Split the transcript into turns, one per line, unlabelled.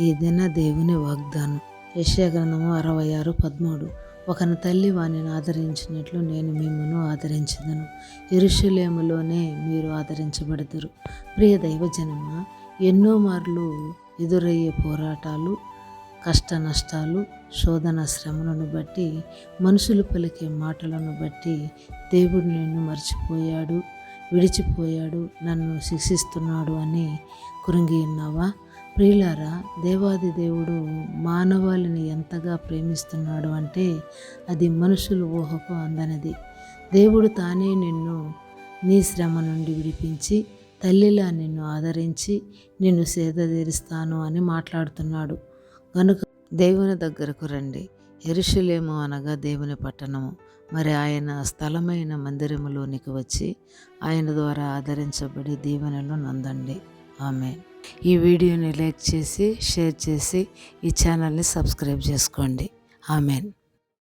ఏదైనా దేవుని వాగ్దానం. యశాగ్రంథము అరవై ఆరు పదమూడు. ఒకని తల్లి వానిని ఆదరించినట్లు నేను మిమ్మను ఆదరించదను. ఇరుషులేములోనే మీరు ఆదరించబడతారు ప్రియ దైవజనమ ఎన్నో మార్లు ఎదురయ్యే పోరాటాలు కష్ట నష్టాలు శోధన శ్రమలను బట్టి మనుషులు పలికే మాటలను బట్టి దేవుడు నిన్ను మర్చిపోయాడు విడిచిపోయాడు నన్ను శిక్షిస్తున్నాడు అని కురింగి ఉన్నావా? ప్రియులారా దేవాది దేవుడు మానవాళిని ఎంతగా ప్రేమిస్తున్నాడు అంటే అది మనుషులు ఊహకు అందనది. దేవుడు తానే నిన్ను నీ శ్రమ నుండి విడిపించి తల్లిలా నిన్ను ఆదరించి నిన్ను సేదతీరుస్తాను అని మాట్లాడుతున్నాడు. కనుక దేవుని దగ్గరకు రండి. ఎరుషులేము అనగా దేవుని పట్టణము. మరి ఆయన స్థలమైన మందిరములోనికి వచ్చి ఆయన ద్వారా ఆదరించబడి దీవెనలు నందండి. ఆమె ఈ వీడియోని లైక్ చేసి షేర్ చేసి ఈ ఛానల్ని సబ్స్క్రైబ్ చేసుకోండి. ఆమెన్.